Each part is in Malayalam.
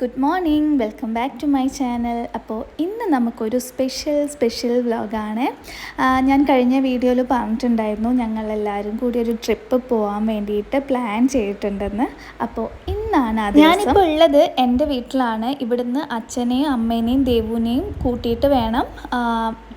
Good morning welcome back to my channel അപ്പോൾ ഇന്ന് നമുക്കൊരു സ്പെഷ്യൽ സ്പെഷ്യൽ വ്ലോഗാണ് ഞാൻ കഴിഞ്ഞ വീഡിയോയിൽ പറഞ്ഞിട്ടുണ്ടായിരുന്നു ഞങ്ങളെല്ലാവരും കൂടി ഒരു ട്രിപ്പ് പോകാൻ വേണ്ടിയിട്ട് പ്ലാൻ ചെയ്തിട്ടുണ്ടെന്ന്. അപ്പോൾ ഇന്നാണ് അത് ഞാനിപ്പോൾ ഉള്ളത് എന്റെ വീട്ടിലാണ്. ഇവിടുന്ന് അച്ഛനെയും അമ്മേനെയും ദേവുവിനെയും കൂട്ടിയിട്ട് വേണം.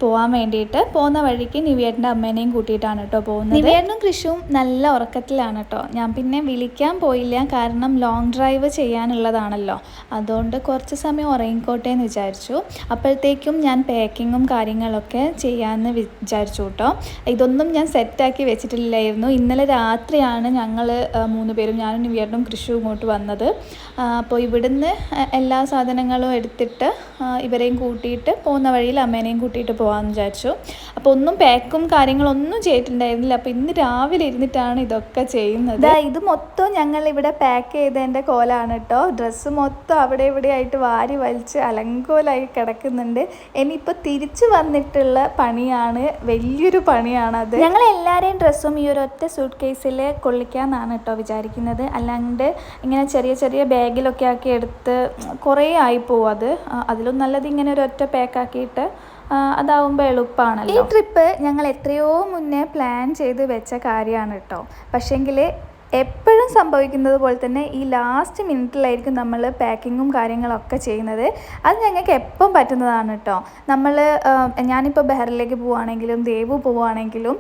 പോകാൻ വേണ്ടിയിട്ട് പോകുന്ന വഴിക്ക് നിവേട്ടന്റെ അമ്മേനെയും കൂട്ടിയിട്ടാണ് കേട്ടോ പോകുന്നത്. നിവേട്ടനും കൃഷുവും നല്ല ഉറക്കത്തിലാണ് കേട്ടോ. ഞാൻ പിന്നെ വിളിക്കാൻ പോയില്ല. കാരണം ലോങ് ഡ്രൈവ് ചെയ്യാനുള്ളതാണല്ലോ. അതുകൊണ്ട് കുറച്ച് സമയം ഉറങ്ങിക്കോട്ടെ എന്ന് വിചാരിച്ചു. അപ്പോഴത്തേക്കും ഞാൻ പാക്കിങ്ങും കാര്യങ്ങളൊക്കെ ചെയ്യാമെന്ന് വിചാരിച്ചു കേട്ടോ. ഇതൊന്നും ഞാൻ സെറ്റാക്കി വെച്ചിട്ടില്ലായിരുന്നു. ഇന്നലെ രാത്രിയാണ് ഞങ്ങൾ മൂന്ന് പേരും ഞാനും നിവേട്ടനും കൃഷിയും ഇങ്ങോട്ട് വന്നത്. അപ്പോൾ ഇവിടുന്ന് എല്ലാ സാധനങ്ങളും എടുത്തിട്ട് ഇവരെയും കൂട്ടിയിട്ട് പോകുന്ന വഴിയിൽ അമ്മേനെയും കൂട്ടിയിട്ട് പോകാമെന്ന് വിചാരിച്ചു. അപ്പോൾ ഒന്നും പാക്കും കാര്യങ്ങളൊന്നും ചെയ്തിട്ടുണ്ടായിരുന്നില്ല. അപ്പോൾ ഇന്ന് രാവിലെ ഇരുന്നിട്ടാണ് ഇതൊക്കെ ചെയ്യുന്നത്. ഇത് മൊത്തം ഞങ്ങൾ ഇവിടെ പാക്ക് ചെയ്തതിന്റെ കോലാണ് കേട്ടോ ഡ്രസ്സ് മൊത്തം അവിടെ ഇവിടെ ആയിട്ട് വാരി വലിച്ച് അലങ്കോലായി കിടക്കുന്നുണ്ട്. ഇനിയിപ്പോൾ തിരിച്ചു വന്നിട്ടുള്ള പണിയാണ്. വലിയൊരു പണിയാണ് അത് ഞങ്ങൾ എല്ലാവരെയും ഡ്രസ്സും ഈ ഒരു ഒറ്റ സൂട്ട് കേസിൽ കൊള്ളിക്കാമെന്നാണ് കേട്ടോ വിചാരിക്കുന്നത്. അല്ലാണ്ട് ഇങ്ങനെ ചെറിയ ചെറിയ ബാഗിലൊക്കെ ആക്കി എടുത്ത് കുറേ പോവും അത്. അതിലും നല്ലത് ഇങ്ങനെ ഒരു ഒറ്റ പാക്കാക്കിയിട്ട് അതാവുമ്പോൾ എളുപ്പമാണല്ലോ ഈ ട്രിപ്പ് ഞങ്ങൾ എത്രയോ മുന്നേ പ്ലാൻ ചെയ്ത് വെച്ച കാര്യമാണ് കേട്ടോ പക്ഷേങ്കിൽ എപ്പോഴും സംഭവിക്കുന്നത് പോലെ തന്നെ ഈ ലാസ്റ്റ് മിനിറ്റിലായിരിക്കും നമ്മൾ പാക്കിങ്ങും കാര്യങ്ങളൊക്കെ ചെയ്യുന്നത്. അത് ഞങ്ങൾക്ക് എപ്പം പറ്റുന്നതാണ് കേട്ടോ നമ്മൾ ഞാനിപ്പോൾ ബഹറിലേക്ക് പോവുകയാണെങ്കിലും ദേവു പോവുകയാണെങ്കിലും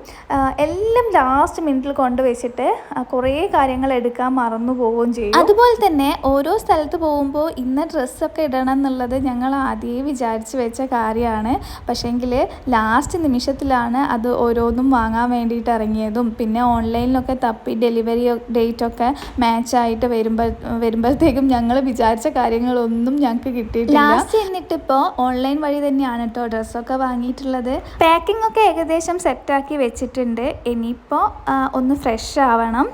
എല്ലാം ലാസ്റ്റ് മിനിറ്റിൽ കൊണ്ടുവച്ചിട്ട് കുറേ കാര്യങ്ങൾ എടുക്കാൻ മറന്നു പോവുകയും ചെയ്യും. അതുപോലെ തന്നെ ഓരോ സ്ഥലത്ത് പോകുമ്പോൾ ഇന്ന ഡ്രസ്സൊക്കെ ഇടണം എന്നുള്ളത് ഞങ്ങൾ ആദ്യമേ വിചാരിച്ച് വെച്ച കാര്യമാണ്. പക്ഷേങ്കിൽ ലാസ്റ്റ് നിമിഷത്തിലാണ് അത് ഓരോന്നും വാങ്ങാൻ വേണ്ടിയിട്ട് ഇറങ്ങിയതും പിന്നെ ഓൺലൈനിലൊക്കെ തപ്പി ഡെലിവറി ഡേറ്റ് മാച്ചായിട്ട് വരുമ്പോൾ വരുമ്പോഴത്തേക്കും ഞങ്ങൾ വിചാരിച്ച കാര്യങ്ങളൊന്നും ഞങ്ങൾക്ക് കിട്ടിയിട്ടില്ല. ലാസ്റ്റ് എന്നിട്ട് ഇപ്പോൾ ഓൺലൈൻ വഴി തന്നെയാണ് കേട്ടോ ഡ്രസ്സൊക്കെ വാങ്ങിയിട്ടുള്ളത്. പാക്കിംഗ് ഒക്കെ ഏകദേശം സെറ്റാക്കി വെച്ചിട്ടുണ്ട്. ഇനിയിപ്പോൾ ഒന്ന് ഫ്രഷ് ആവണം.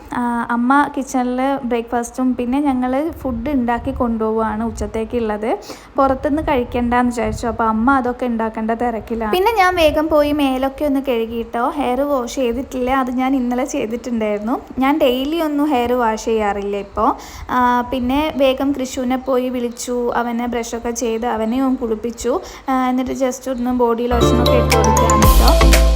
അമ്മ കിച്ചണിൽ ബ്രേക്ക്ഫാസ്റ്റും പിന്നെ ഞങ്ങൾ ഫുഡ് ഉണ്ടാക്കി കൊണ്ടുപോവുകയാണ് ഉച്ചത്തേക്കുള്ളത്. പുറത്തുനിന്ന് കഴിക്കണ്ടെന്ന് വിചാരിച്ചു. അപ്പോൾ അമ്മ അതൊക്കെ ഉണ്ടാക്കേണ്ട തിരക്കിലാണ്. പിന്നെ ഞാൻ വേഗം പോയി മേലൊക്കെ ഒന്ന് കഴുകിയിട്ടോ ഹെയർ വാഷ് ചെയ്തിട്ടില്ല. അത് ഞാൻ ഇന്നലെ ചെയ്തിട്ടുണ്ടായിരുന്നു. ഞാൻ ഡെയിലി ഒന്നും ഹെയർ വാഷ് ചെയ്യാറില്ല ഇപ്പോൾ പിന്നെ വേഗം കൃഷുവിനെ പോയി വിളിച്ചു അവനെ ബ്രഷൊക്കെ ചെയ്ത് അവനെ ഒന്ന് കുളിപ്പിച്ചു എന്നിട്ട് ജസ്റ്റ് ഒന്ന് ബോഡി ലോഷനൊക്കെ ഇട്ട് കൊടുക്കുകയാണ് കേട്ടോ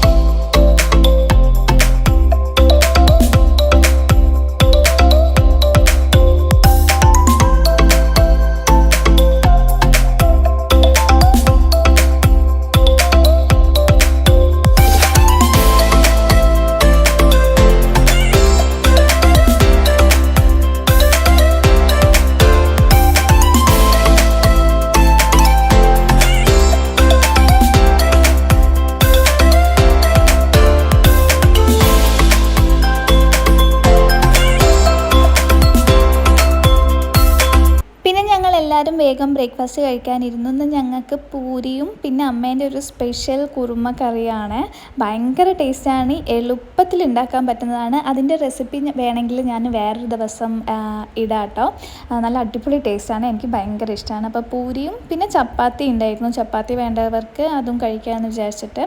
എല്ലാവരും വേഗം ബ്രേക്ക്ഫാസ്റ്റ് കഴിക്കാനിരുന്നു. ഞങ്ങൾക്ക് പൂരിയും പിന്നെ അമ്മേന്റെ ഒരു സ്പെഷ്യൽ കുറുമ കറിയാണ്. ഭയങ്കര ടേസ്റ്റാണ്. എളുപ്പത്തിൽ ഉണ്ടാക്കാൻ പറ്റുന്നതാണ്. അതിന്റെ റെസിപ്പി വേണമെങ്കിൽ ഞാൻ വേറൊരു ദിവസം ആ, ഇടാം കേട്ടോ ആ, നല്ല അടിപൊളി ടേസ്റ്റാണ്. എനിക്ക് ഭയങ്കര ഇഷ്ടമാണ് അപ്പോൾ പൂരിയും പിന്നെ ചപ്പാത്തി ഉണ്ടായിരുന്നു. ചപ്പാത്തി വേണ്ടവർക്ക് അതും കഴിക്കാമെന്ന് വിചാരിച്ചിട്ട്.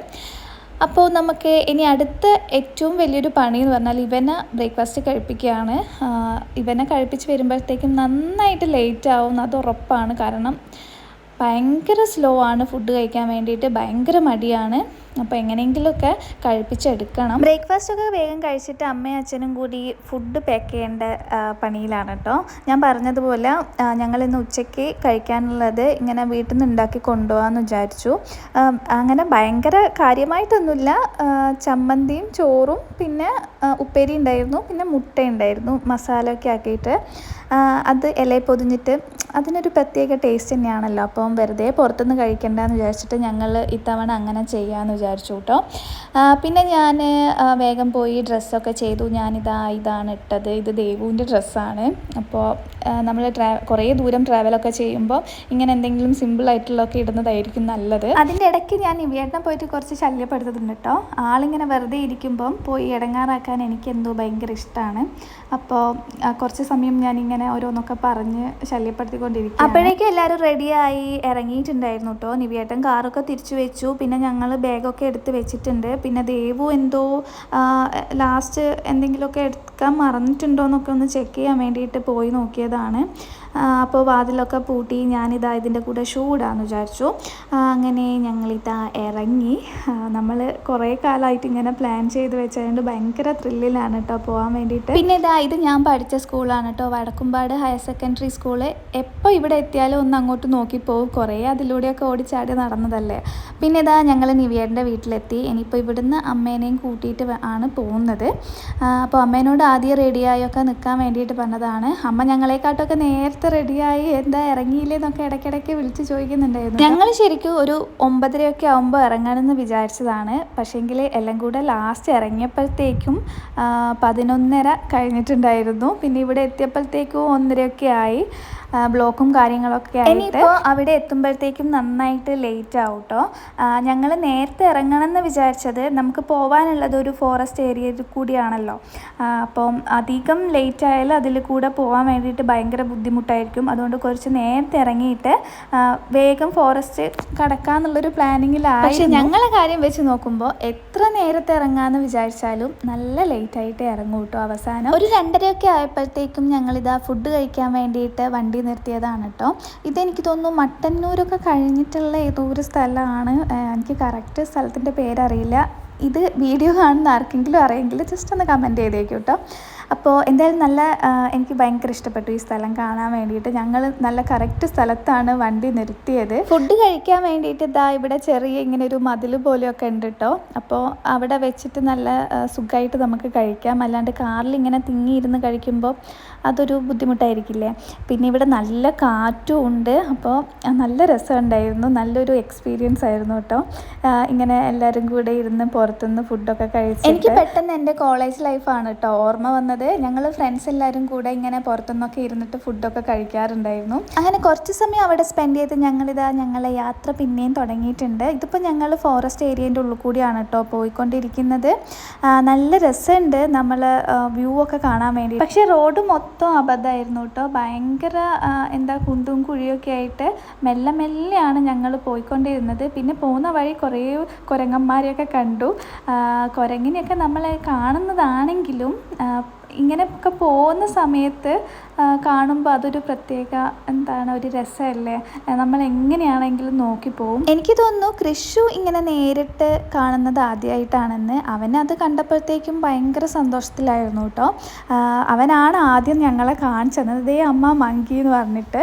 അപ്പോൾ നമുക്ക് ഇനി അടുത്ത ഏറ്റവും വലിയൊരു പണി എന്ന് പറഞ്ഞാൽ ഇവനെ ബ്രേക്ക്ഫാസ്റ്റ് കഴിപ്പിക്കുകയാണ്. ഇവനെ കഴിപ്പിച്ച് വരുമ്പോഴത്തേക്കും നന്നായിട്ട് ലേറ്റ് ആവും അത് ഉറപ്പാണ്. കാരണം ഭയങ്കര സ്ലോ ആണ് ഫുഡ് കഴിക്കാൻ വേണ്ടിയിട്ട്. ഭയങ്കര മടിയാണ്. അപ്പോൾ എങ്ങനെയെങ്കിലുമൊക്കെ കഴിപ്പിച്ചെടുക്കണം. ബ്രേക്ക്ഫാസ്റ്റ് ഒക്കെ വേഗം കഴിച്ചിട്ട് അമ്മയും അച്ഛനും കൂടി ഫുഡ് പാക്ക് ചെയ്യേണ്ട പണിയിലാണ് കേട്ടോ ഞാൻ പറഞ്ഞതുപോലെ ഞങ്ങൾ ഇന്ന് ഉച്ചയ്ക്ക് കഴിക്കാനുള്ളത് ഇങ്ങനെ വീട്ടിൽ നിന്ന് ഉണ്ടാക്കി കൊണ്ടുപോകാമെന്ന് വിചാരിച്ചു. അങ്ങനെ ഭയങ്കര കാര്യമായിട്ടൊന്നുമില്ല. ചമ്മന്തിയും ചോറും പിന്നെ ഉപ്പേരി ഉണ്ടായിരുന്നു പിന്നെ മുട്ട ഉണ്ടായിരുന്നു മസാല ഒക്കെ ആക്കിയിട്ട് അത് ഇലയിൽ പൊതിഞ്ഞിട്ട് അതിനൊരു പ്രത്യേക ടേസ്റ്റ് തന്നെയാണല്ലോ. അപ്പം വെറുതെ പുറത്തുനിന്ന് കഴിക്കണ്ടെന്ന് വിചാരിച്ചിട്ട് ഞങ്ങൾ ഇത്തവണ അങ്ങനെ ചെയ്യാമെന്ന് വിചാരിച്ചു കേട്ടോ പിന്നെ ഞാൻ വേഗം പോയി ഡ്രസ്സൊക്കെ ചെയ്തു. ഞാനിതാ ഇതാണ് ഇട്ടത്. ഇത് ദേവുവിന്റെ ഡ്രസ്സാണ് അപ്പോൾ നമ്മൾ ട്രാ കുറേ ദൂരം ട്രാവലൊക്കെ ചെയ്യുമ്പോൾ ഇങ്ങനെ എന്തെങ്കിലും സിമ്പിൾ ആയിട്ടുള്ളതൊക്കെ ഇടുന്നതായിരിക്കും നല്ലത്. അതിന്റെ ഇടയ്ക്ക് ഞാൻ ഇവിയേട്ടനെ പോയിട്ട് കുറച്ച് ശല്യപ്പെടുത്തുന്നുണ്ട് കേട്ടോ ആളിങ്ങനെ വെറുതെ ഇരിക്കുമ്പം പോയി ഇടങ്ങാറാക്കാൻ എനിക്ക് എന്തോ ഭയങ്കര ഇഷ്ടമാണ് അപ്പോൾ കുറച്ച് സമയം ഞാനിങ്ങനെ ഓരോന്നൊക്കെ പറഞ്ഞ് അപ്പോഴേക്കും എല്ലാവരും റെഡിയായി ഇറങ്ങിയിട്ടുണ്ടായിരുന്നു കേട്ടോ നിവിയേട്ടൻ കാറൊക്കെ തിരിച്ചു വെച്ചു. പിന്നെ ഞങ്ങൾ ബാഗൊക്കെ എടുത്ത് വെച്ചിട്ടുണ്ട്. പിന്നെ ദേവു എന്തോ ലാസ്റ്റ് എന്തെങ്കിലുമൊക്കെ എടുക്കാൻ മറന്നിട്ടുണ്ടോ എന്നൊക്കെ ഒന്ന് ചെക്ക് ചെയ്യാൻ വേണ്ടിയിട്ട് പോയി നോക്കിയതാണ്. അപ്പോൾ വാതിലൊക്കെ പൂട്ടി ഞാനിതാ ഇതിന്റെ കൂടെ ഷൂ ഇടാമെന്ന് വിചാരിച്ചു. അങ്ങനെ ഞങ്ങളിതാ ഇറങ്ങി. നമ്മൾ കുറേ കാലമായിട്ട് ഇങ്ങനെ പ്ലാൻ ചെയ്ത് വെച്ചതുകൊണ്ട് ഭയങ്കര ത്രില്ലിലാണ് കേട്ടോ പോകാൻ വേണ്ടിയിട്ട്. പിന്നെ ഇതാ ഇത് ഞാൻ പഠിച്ച സ്കൂളാണ് കേട്ടോ വടക്കുംപാട് ഹയർ സെക്കൻഡറി സ്കൂൾ എപ്പോൾ ഇവിടെ എത്തിയാലും ഒന്ന് അങ്ങോട്ട് നോക്കി പോകും കുറേ അതിലൂടെയൊക്കെ ഓടിച്ചാടി നടന്നതല്ലേ. പിന്നെ ഇതാ ഞങ്ങൾ നിവിയേട്ടന്റെ വീട്ടിലെത്തി. ഇനിയിപ്പോൾ ഇവിടുന്ന് അമ്മേനെയും കൂട്ടിയിട്ട് ആണ് പോകുന്നത്. അപ്പോൾ അമ്മേനോട് ആദ്യം റെഡിയായൊക്കെ നിൽക്കാൻ വേണ്ടിയിട്ട് പറഞ്ഞതാണ്. അമ്മ ഞങ്ങളെക്കാട്ടൊക്കെ നേരത്തെ റെഡിയായി എന്താ ഇറങ്ങിയില്ലേ എന്നൊക്കെ ഇടയ്ക്കിടയ്ക്ക് വിളിച്ച് ചോദിക്കുന്നുണ്ടായിരുന്നു. ഞങ്ങൾ ശരിക്കും ഒരു ഒമ്പതരയൊക്കെ ആകുമ്പോൾ ഇറങ്ങണമെന്ന് വിചാരിച്ചതാണ്. പക്ഷേങ്കിൽ എല്ലാം കൂടെ ലാസ്റ്റ് ഇറങ്ങിയപ്പോഴത്തേക്കും പതിനൊന്നര കഴിഞ്ഞിട്ടുണ്ടായിരുന്നു. പിന്നെ ഇവിടെ എത്തിയപ്പോഴത്തേക്കും ഒന്നരയൊക്കെ ആയി. ബ്ലോക്കും കാര്യങ്ങളൊക്കെ ഇനിയിപ്പോൾ അവിടെ എത്തുമ്പോഴത്തേക്കും നന്നായിട്ട് ലേറ്റ് ആവും കേട്ടോ ഞങ്ങൾ നേരത്തെ ഇറങ്ങണം എന്ന് വിചാരിച്ചത് നമുക്ക് പോകാനുള്ളത് ഒരു ഫോറസ്റ്റ് ഏരിയയിൽ കൂടിയാണല്ലോ. അപ്പം അധികം ലേറ്റ് ആയാലും അതിൽ കൂടെ പോകാൻ വേണ്ടിയിട്ട് ഭയങ്കര ബുദ്ധിമുട്ടായിരിക്കും. അതുകൊണ്ട് കുറച്ച് നേരത്തെ ഇറങ്ങിയിട്ട് വേഗം ഫോറസ്റ്റ് കടക്കാന്നുള്ളൊരു പ്ലാനിങ്ങിലായി പക്ഷെ ഞങ്ങളെ കാര്യം വെച്ച് നോക്കുമ്പോൾ എത്ര നേരത്തെ ഇറങ്ങാന്ന് വിചാരിച്ചാലും നല്ല ലേറ്റ് ആയിട്ട് ഇറങ്ങും കേട്ടോ അവസാനം. ഒരു രണ്ടരയൊക്കെ ആയപ്പോഴത്തേക്കും ഞങ്ങളിതാ ഫുഡ് കഴിക്കാൻ വേണ്ടിയിട്ട് വണ്ടി നിർത്തിയതാണ് കേട്ടോ ഇതെനിക്ക് തോന്നുന്നു മട്ടന്നൂരൊക്കെ കഴിഞ്ഞിട്ടുള്ള ഏതോ ഒരു സ്ഥലമാണ്. എനിക്ക് കറക്റ്റ് സ്ഥലത്തിന്റെ പേരറിയില്ല. ഇത് വീഡിയോ കാണുന്ന ആർക്കെങ്കിലും അറിയെങ്കിൽ ജസ്റ്റ് ഒന്ന് കമന്റ് ചെയ്തേക്കും കേട്ടോ അപ്പോൾ എന്തായാലും നല്ല എനിക്ക് ഭയങ്കര ഇഷ്ടപ്പെട്ടു ഈ സ്ഥലം കാണാൻ വേണ്ടിയിട്ട്. ഞങ്ങൾ നല്ല കറക്റ്റ് സ്ഥലത്താണ് വണ്ടി നിർത്തിയത്. ഫുഡ് കഴിക്കാൻ വേണ്ടിയിട്ട് ഇതാ ഇവിടെ ചെറിയ ഇങ്ങനെ ഒരു മതിൽ പോലെയൊക്കെ ഉണ്ട് കേട്ടോ അപ്പോൾ അവിടെ വെച്ചിട്ട് നല്ല സുഖമായിട്ട് നമുക്ക് കഴിക്കാം. അല്ലാണ്ട് കാറിൽ ഇങ്ങനെ തിങ്ങിയിരുന്ന് കഴിക്കുമ്പോൾ അതൊരു ബുദ്ധിമുട്ടായിരിക്കില്ലേ? പിന്നെ ഇവിടെ നല്ല കാറ്റും ഉണ്ട്. അപ്പോൾ നല്ല രസമുണ്ടായിരുന്നു. നല്ലൊരു എക്സ്പീരിയൻസ് ആയിരുന്നു കേട്ടോ ഇങ്ങനെ എല്ലാവരും കൂടെ ഇരുന്ന് പുറത്തുനിന്ന് ഫുഡൊക്കെ കഴിച്ചു എനിക്ക് പെട്ടെന്ന് എന്റെ കോളേജ് ലൈഫാണ് കേട്ടോ ഓർമ്മ വന്നത് ഞങ്ങൾ ഫ്രണ്ട്സ് എല്ലാവരും കൂടെ ഇങ്ങനെ പുറത്തുനിന്നൊക്കെ ഇരുന്നിട്ട് ഫുഡൊക്കെ കഴിക്കാറുണ്ടായിരുന്നു. അങ്ങനെ കുറച്ച് സമയം അവിടെ സ്പെൻഡ് ചെയ്ത് ഞങ്ങളിതാ ഞങ്ങളെ യാത്ര പിന്നെയും തുടങ്ങിയിട്ടുണ്ട്. ഇതിപ്പോൾ ഞങ്ങൾ ഫോറസ്റ്റ് ഏരിയേന്റെ ഉള്ളിൽ കൂടിയാണ് കേട്ടോ പോയിക്കൊണ്ടിരിക്കുന്നത്. നല്ല രസമുണ്ട് നമ്മൾ വ്യൂ ഒക്കെ കാണാൻ വേണ്ടി. പക്ഷേ റോഡ് മൊത്തം അബദ്ധമായിരുന്നു കേട്ടോ ഭയങ്കര എന്താ കുണ്ടും കുഴിയൊക്കെ ആയിട്ട് മെല്ലെ മെല്ലെയാണ് ഞങ്ങൾ പോയിക്കൊണ്ടിരുന്നത്. പിന്നെ പോകുന്ന വഴി കുറേ കുരങ്ങന്മാരെയൊക്കെ കണ്ടു. കുരങ്ങിനെയൊക്കെ നമ്മൾ കാണുന്നതാണെങ്കിലും ഇങ്ങനെയൊക്കെ പോകുന്ന സമയത്ത് കാണുമ്പോൾ അതൊരു പ്രത്യേക എന്താണ് ഒരു രസമല്ലേ? നമ്മൾ എങ്ങനെയാണെങ്കിലും നോക്കി പോകും എനിക്ക് തോന്നുന്നു കൃഷു ഇങ്ങനെ നേരിട്ട് കാണുന്നത് ആദ്യമായിട്ടാണെന്ന് അത് കണ്ടപ്പോഴത്തേക്കും ഭയങ്കര സന്തോഷത്തിലായിരുന്നു കേട്ടോ. അവനാണ് ആദ്യം ഞങ്ങളെ കാണിച്ചത്. ദേ അമ്മ മങ്കി എന്ന് പറഞ്ഞിട്ട്.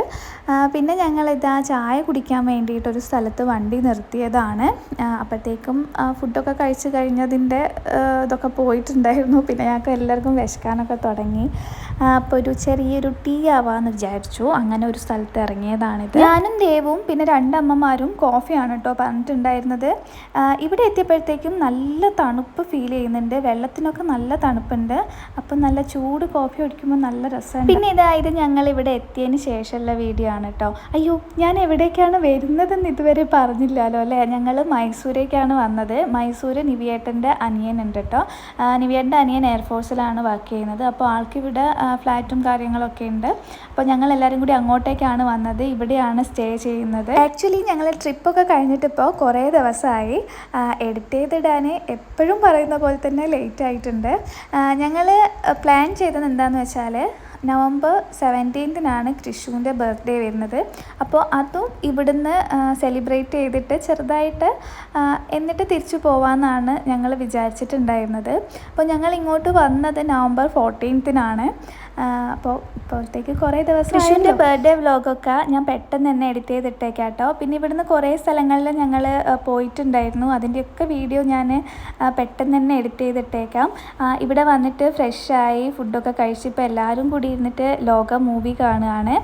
പിന്നെ ഞങ്ങളിതാ ചായ കുടിക്കാൻ വേണ്ടിയിട്ട് ഒരു സ്ഥലത്ത് വണ്ടി നിർത്തിയതാണ്. അപ്പോഴത്തേക്കും ഫുഡൊക്കെ കഴിച്ച് കഴിഞ്ഞതിന്റെ ഇതൊക്കെ പോയിട്ടുണ്ടായിരുന്നു. പിന്നെ ഞങ്ങൾക്ക് എല്ലാവർക്കും വിശക്കാനൊക്കെ തുടങ്ങി. അപ്പോൾ ഒരു ചെറിയൊരു ടീ ആവാന്ന് വിചാരിച്ചു. അങ്ങനെ ഒരു സ്ഥലത്ത് ഇറങ്ങിയതാണിത്. ഞാനും ദേവും പിന്നെ രണ്ടമ്മമാരും കോഫിയാണ് കേട്ടോ പറഞ്ഞിട്ടുണ്ടായിരുന്നത്. ഇവിടെ എത്തിയപ്പോഴത്തേക്കും നല്ല തണുപ്പ് ഫീൽ ചെയ്യുന്നുണ്ട്. വെള്ളത്തിനൊക്കെ നല്ല തണുപ്പുണ്ട്. അപ്പം നല്ല ചൂട് കോഫി കുടിക്കുമ്പോൾ നല്ല രസമുണ്ട്. പിന്നെ ഇതായത് ഞങ്ങൾ ഇവിടെ എത്തിയതിന് ശേഷമുള്ള വീഡിയോ ആണ് കേട്ടോ അയ്യോ ഞാൻ എവിടേക്കാണ് വരുന്നതെന്ന് ഇതുവരെ പറഞ്ഞില്ലല്ലോ അല്ലേ? ഞങ്ങൾ മൈസൂരേക്കാണ് വന്നത്. മൈസൂർ നിവിയേട്ടന്റെ അനിയനുണ്ട് കേട്ടോ ആ, നിവിയേട്ടന്റെ അനിയൻ എയർഫോഴ്സിലാണ് വർക്ക് ചെയ്യുന്നത്. അപ്പോൾ ആൾക്കിവിടെ ഫ്ലാറ്റും കാര്യങ്ങളൊക്കെ ഉണ്ട്. അപ്പോൾ ഞങ്ങൾ എല്ലാവരും കൂടി അങ്ങോട്ടേക്കാണ് വന്നത്. ഇവിടെയാണ് സ്റ്റേ ചെയ്യുന്നത്. ആക്ച്വലി ഞങ്ങൾ ട്രിപ്പൊക്കെ കഴിഞ്ഞിട്ടിപ്പോൾ കുറേ ദിവസമായി. എഡിറ്റ് ചെയ്തിടാൻ എപ്പോഴും പറയുന്ന പോലെ തന്നെ ലേറ്റ് ആയിട്ടുണ്ട്. ഞങ്ങൾ പ്ലാൻ ചെയ്തത് എന്താണെന്ന് വെച്ചാൽ നവംബർ സെവന്റീൻത്തിനാണ് കൃഷുവിന്റെ ബർത്ത്ഡേ വരുന്നത്. അപ്പോൾ അതും ഇവിടുന്ന് സെലിബ്രേറ്റ് ചെയ്തിട്ട് ചെറുതായിട്ട് എന്നിട്ട് തിരിച്ചു പോകാമെന്നാണ് ഞങ്ങൾ വിചാരിച്ചിട്ടുണ്ടായിരുന്നത്. അപ്പോൾ ഞങ്ങൾ ഇങ്ങോട്ട് വന്നത് നവംബർ ഫോർട്ടീൻത്തിനാണ് അപ്പോൾ ഇപ്പോഴത്തേക്ക് കുറേ ദിവസം കൃഷുവിന്റെ ബർത്ത്ഡേ വ്ലോഗൊക്കെ ഞാൻ പെട്ടെന്ന് തന്നെ എഡിറ്റ് ചെയ്തിട്ടേക്കാം കേട്ടോ പിന്നെ ഇവിടുന്ന് കുറേ സ്ഥലങ്ങളിൽ ഞങ്ങൾ പോയിട്ടുണ്ടായിരുന്നു. അതിന്റെയൊക്കെ വീഡിയോ ഞാൻ പെട്ടെന്ന് തന്നെ എഡിറ്റ് ചെയ്തിട്ടേക്കാം. ഇവിടെ വന്നിട്ട് ഫ്രഷായി ഫുഡൊക്കെ കഴിച്ച് ഇപ്പോൾ എല്ലാവരും കൂടി ഇരുന്നിട്ട് ലോക മൂവി കാണുകയാണ്.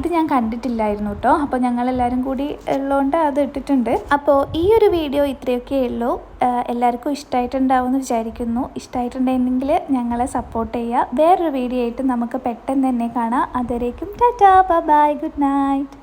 ഇത് ഞാൻ കണ്ടിട്ടില്ലായിരുന്നു കേട്ടോ അപ്പോൾ ഞങ്ങളെല്ലാവരും കൂടി ഉള്ളതുകൊണ്ട് അത് ഇട്ടിട്ടുണ്ട്. അപ്പോൾ ഈ ഒരു വീഡിയോ ഇത്രയൊക്കെ ഉള്ളൂ. എല്ലാവർക്കും ഇഷ്ടമായിട്ടുണ്ടാവും എന്ന് വിചാരിക്കുന്നു. ഇഷ്ടമായിട്ടുണ്ടെങ്കിൽ ഞങ്ങളെ സപ്പോർട്ട് ചെയ്യുക. വേറൊരു വീഡിയോ ആയിട്ട് നമുക്ക് പെട്ടെന്ന് തന്നെ കാണാം. അതുവരേക്കും ടാറ്റാ. Bye good night